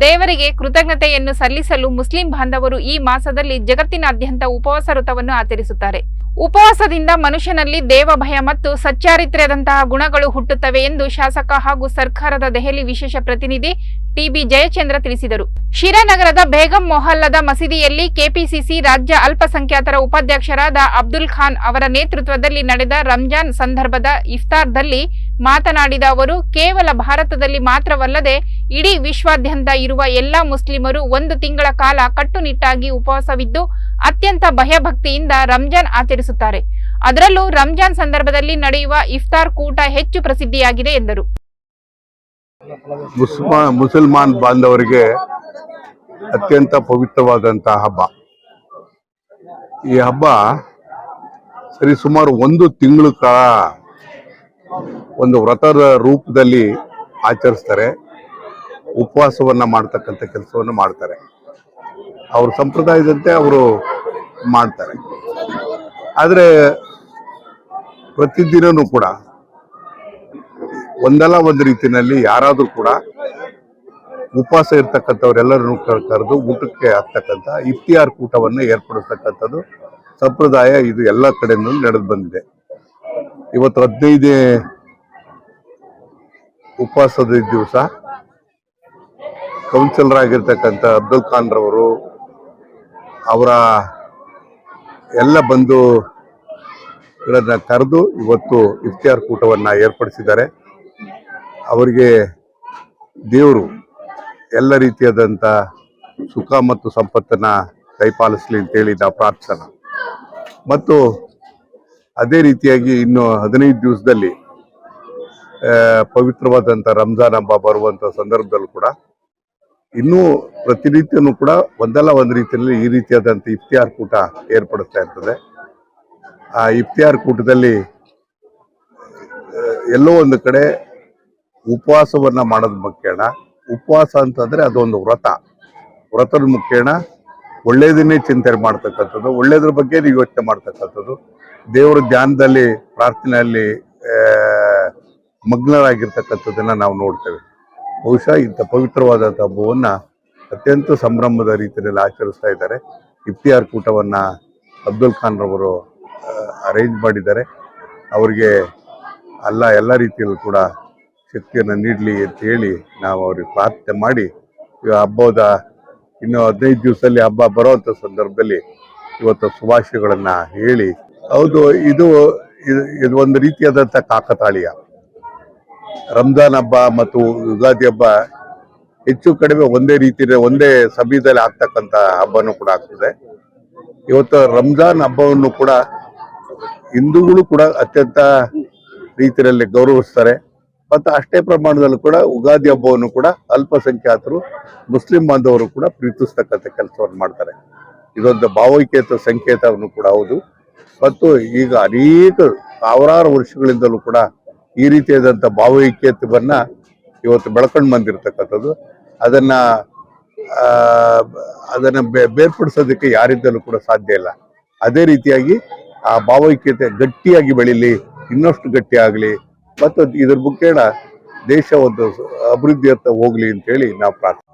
ದೇವರಿಗೆ ಕೃತಜ್ಞತೆಯನ್ನು ಸಲ್ಲಿಸಲು ಮುಸ್ಲಿಂ ಬಾಂಧವರು ಈ ಮಾಸದಲ್ಲಿ ಜಗತ್ತಿನಾದ್ಯಂತ ಉಪವಾಸ ವ್ರತವನ್ನು ಆಚರಿಸುತ್ತಾರೆ. ಉಪವಾಸದಿಂದ ಮನುಷ್ಯನಲ್ಲಿ ದೇವಭಯ ಮತ್ತು ಸಚ್ಚಾರಿತ್ರ್ಯದಂತಹ ಗುಣಗಳು ಹುಟ್ಟುತ್ತವೆ ಎಂದು ಶಾಸಕ ಹಾಗೂ ಸರ್ಕಾರದ ದೆಹಲಿ ವಿಶೇಷ ಪ್ರತಿನಿಧಿ ಟಿಬಿ ಜಯಚಂದ್ರ ತಿಳಿಸಿದರು. ಶಿರಾನಗರದ ಬೇಗಂ ಮೊಹಲ್ಲದ ಮಸೀದಿಯಲ್ಲಿ ಕೆಪಿಸಿಸಿ ರಾಜ್ಯ ಅಲ್ಪಸಂಖ್ಯಾತರ ಉಪಾಧ್ಯಕ್ಷರಾದ ಅಬ್ದುಲ್ ಖಾನ್ ಅವರ ನೇತೃತ್ವದಲ್ಲಿ ನಡೆದ ರಂಜಾನ್ ಸಂದರ್ಭದ ಇಫ್ತಾರ್ದಲ್ಲಿ ಮಾತನಾಡಿದ ಅವರು, ಕೇವಲ ಭಾರತದಲ್ಲಿ ಮಾತ್ರವಲ್ಲದೆ ಇಡೀ ವಿಶ್ವಾದ್ಯಂತ ಇರುವ ಎಲ್ಲಾ ಮುಸ್ಲಿಮರು ಒಂದು ತಿಂಗಳ ಕಾಲ ಕಟ್ಟುನಿಟ್ಟಾಗಿ ಉಪವಾಸವಿದ್ದು ಅತ್ಯಂತ ಭಯಭಕ್ತಿಯಿಂದ ರಂಜಾನ್ ಆಚರಿಸುತ್ತಾರೆ. ಅದರಲ್ಲೂ ರಂಜಾನ್ ಸಂದರ್ಭದಲ್ಲಿ ನಡೆಯುವ ಇಫ್ತಾರ್ ಕೂಟ ಹೆಚ್ಚು ಪ್ರಸಿದ್ಧಿಯಾಗಿದೆ ಎಂದರು. ಮುಸಲ್ಮಾನ್ ಬಾಂಧವರಿಗೆ ಅತ್ಯಂತ ಪವಿತ್ರವಾದಂತಹ ಹಬ್ಬ. ಈ ಹಬ್ಬ ಸರಿ ಸುಮಾರು ಒಂದು ತಿಂಗಳು ಕಾಲ ಒಂದು ವ್ರತದ ರೂಪದಲ್ಲಿ ಆಚರಿಸ್ತಾರೆ. ಉಪವಾಸವನ್ನ ಮಾಡ್ತಕ್ಕಂಥ ಕೆಲಸವನ್ನು ಮಾಡ್ತಾರೆ. ಅವ್ರ ಸಂಪ್ರದಾಯದಂತೆ ಅವರು ಮಾಡ್ತಾರೆ. ಆದರೆ ಪ್ರತಿದಿನನೂ ಕೂಡ ಒಂದಲ್ಲ ಒಂದು ರೀತಿಯಲ್ಲಿ ಯಾರಾದರೂ ಕೂಡ ಉಪವಾಸ ಇರ್ತಕ್ಕಂಥವ್ರೆಲ್ಲರನ್ನು ಕರೆದು ಊಟಕ್ಕೆ ಆಗ್ತಕ್ಕಂಥ ಇಫ್ತಿಯಾರ್ ಕೂಟವನ್ನು ಏರ್ಪಡಿಸ್ತಕ್ಕಂಥದ್ದು ಸಂಪ್ರದಾಯ ಇದು ಎಲ್ಲ ಕಡೆಯಿಂದ ನಡೆದು ಬಂದಿದೆ. ಇವತ್ತು ಹದಿನೈದೇ ಉಪವಾಸದ ದಿವಸ ಕೌನ್ಸಿಲರ್ ಆಗಿರ್ತಕ್ಕಂಥ ಅಬ್ದುಲ್ ಖಾನ್ ರವರು ಅವರ ಎಲ್ಲ ಬಂದು ಕರೆದು ಇವತ್ತು ಇಫ್ತಿಯಾರ್ ಕೂಟವನ್ನು ಏರ್ಪಡಿಸಿದ್ದಾರೆ. ಅವರಿಗೆ ದೇವರು ಎಲ್ಲ ರೀತಿಯಾದಂಥ ಸುಖ ಮತ್ತು ಸಂಪತ್ತನ್ನು ಕೈಪಾಲಿಸ್ಲಿ ಅಂತೇಳಿ ನಾವು ಪ್ರಾರ್ಥಿಸೋಣ. ಮತ್ತು ಅದೇ ರೀತಿಯಾಗಿ ಇನ್ನು ಹದಿನೈದು ದಿವಸದಲ್ಲಿ ಪವಿತ್ರವಾದಂಥ ರಂಜಾನ್ ಹಬ್ಬ ಬರುವಂಥ ಸಂದರ್ಭದಲ್ಲೂ ಕೂಡ ಇನ್ನೂ ಪ್ರತಿನಿತ್ಯನೂ ಕೂಡ ಒಂದಲ್ಲ ಒಂದು ರೀತಿಯಲ್ಲಿ ಈ ರೀತಿಯಾದಂಥ ಇಫ್ತಿಯಾರ್ ಕೂಟ ಏರ್ಪಡಿಸ್ತಾ ಇರ್ತದೆ. ಆ ಇಫ್ತಿಯಾರ್ ಕೂಟದಲ್ಲಿ ಎಲ್ಲೋ ಒಂದು ಕಡೆ ಉಪವಾಸವನ್ನ ಮಾಡೋದ್ ಮುಖ್ಯಣ. ಉಪವಾಸ ಅಂತಂದ್ರೆ ಅದೊಂದು ವ್ರತ. ವ್ರತದ ಮುಖ್ಯಣ, ಒಳ್ಳೇದನ್ನೇ ಚಿಂತನೆ ಮಾಡ್ತಕ್ಕಂಥದ್ದು, ಒಳ್ಳೇದ್ರ ಬಗ್ಗೆ ಯೋಚನೆ ಮಾಡ್ತಕ್ಕಂಥದ್ದು. ದೇವರ ಧ್ಯಾನದಲ್ಲಿ, ಪ್ರಾರ್ಥನೆಯಲ್ಲಿ ಮಗ್ನರಾಗಿರ್ತಕ್ಕಂಥದ್ದನ್ನ ನಾವು ನೋಡ್ತೇವೆ. ಬಹುಶಃ ಇಂಥ ಪವಿತ್ರವಾದಂಥ ಹಬ್ಬವನ್ನು ಅತ್ಯಂತ ಸಂಭ್ರಮದ ರೀತಿಯಲ್ಲಿ ಆಚರಿಸ್ತಾ ಇದ್ದಾರೆ. ಇಫ್ತಿಯಾರ್ ಕೂಟವನ್ನು ಅಬ್ದುಲ್ ಖಾನ್ ರವರು ಅರೇಂಜ್ ಮಾಡಿದ್ದಾರೆ. ಅವರಿಗೆ ಅಲ್ಲ, ಎಲ್ಲ ರೀತಿಯಲ್ಲೂ ಕೂಡ ಶಕ್ತಿಯನ್ನು ನೀಡಲಿ ಅಂತ ಹೇಳಿ ನಾವು ಅವ್ರಿಗೆ ಪ್ರಾರ್ಥನೆ ಮಾಡಿ, ಈ ಹಬ್ಬದ ಇನ್ನು ಹದಿನೈದು ದಿವಸದಲ್ಲಿ ಹಬ್ಬ ಬರುವಂಥ ಸಂದರ್ಭದಲ್ಲಿ ಇವತ್ತು ಶುಭಾಶಯಗಳನ್ನು ಹೇಳಿ, ಹೌದು ಇದು, ಇದು- ಒಂದು ರೀತಿಯಾದಂಥ ಕಾಕತಾಳೀಯ. ರಂಜಾನ್ ಹಬ್ಬ ಮತ್ತು ಯುಗಾದಿ ಹಬ್ಬ ಹೆಚ್ಚು ಕಡಿಮೆ ಒಂದೇ ರೀತಿ ಒಂದೇ ಸಮಯದಲ್ಲಿ ಆಗ್ತಕ್ಕಂಥ ಹಬ್ಬನೂ ಕೂಡ ಆಗ್ತದೆ. ಇವತ್ತು ರಂಜಾನ್ ಹಬ್ಬವನ್ನು ಕೂಡ ಹಿಂದೂಗಳು ಕೂಡ ಅತ್ಯಂತ ರೀತಿಯಲ್ಲಿ ಗೌರವಿಸ್ತಾರೆ. ಮತ್ತು ಅಷ್ಟೇ ಪ್ರಮಾಣದಲ್ಲೂ ಕೂಡ ಉಗಾದಿ ಹಬ್ಬವನ್ನು ಕೂಡ ಅಲ್ಪಸಂಖ್ಯಾತರು, ಮುಸ್ಲಿಂ ಬಾಂಧವರು ಕೂಡ ಪ್ರೀತಿಸ್ತಕ್ಕಂಥ ಕೆಲಸವನ್ನು ಮಾಡ್ತಾರೆ. ಇದೊಂದು ಭಾವೈಕ್ಯತ, ಸಂಕೇತವನ್ನು ಕೂಡ ಹೌದು. ಮತ್ತು ಈಗ ಅನೇಕ ಸಾವಿರಾರು ವರ್ಷಗಳಿಂದಲೂ ಕೂಡ ಈ ರೀತಿಯಾದಂಥ ಭಾವೈಕ್ಯತೆಯನ್ನು ಇವತ್ತು ಬೆಳ್ಕೊಂಡು ಬಂದಿರತಕ್ಕಂಥದ್ದು. ಅದನ್ನು ಅದನ್ನು ಬೇ- ಬೇರ್ಪಡಿಸೋದಕ್ಕೆ ಯಾರಿಂದಲೂ ಕೂಡ ಸಾಧ್ಯ ಇಲ್ಲ. ಅದೇ ರೀತಿಯಾಗಿ ಆ ಭಾವೈಕ್ಯತೆ ಗಟ್ಟಿಯಾಗಿ ಬೆಳೀಲಿ, ಇನ್ನಷ್ಟು ಗಟ್ಟಿ ಆಗಲಿ ಮತ್ತು ಇದ್ರ ಮುಖೇಣ ದೇಶ ಒಂದು ಅಭಿವೃದ್ಧಿಯತ್ತ ಹೋಗಲಿ ಅಂತೇಳಿ ನಾವು ಪ್ರಾರ್ಥನೆ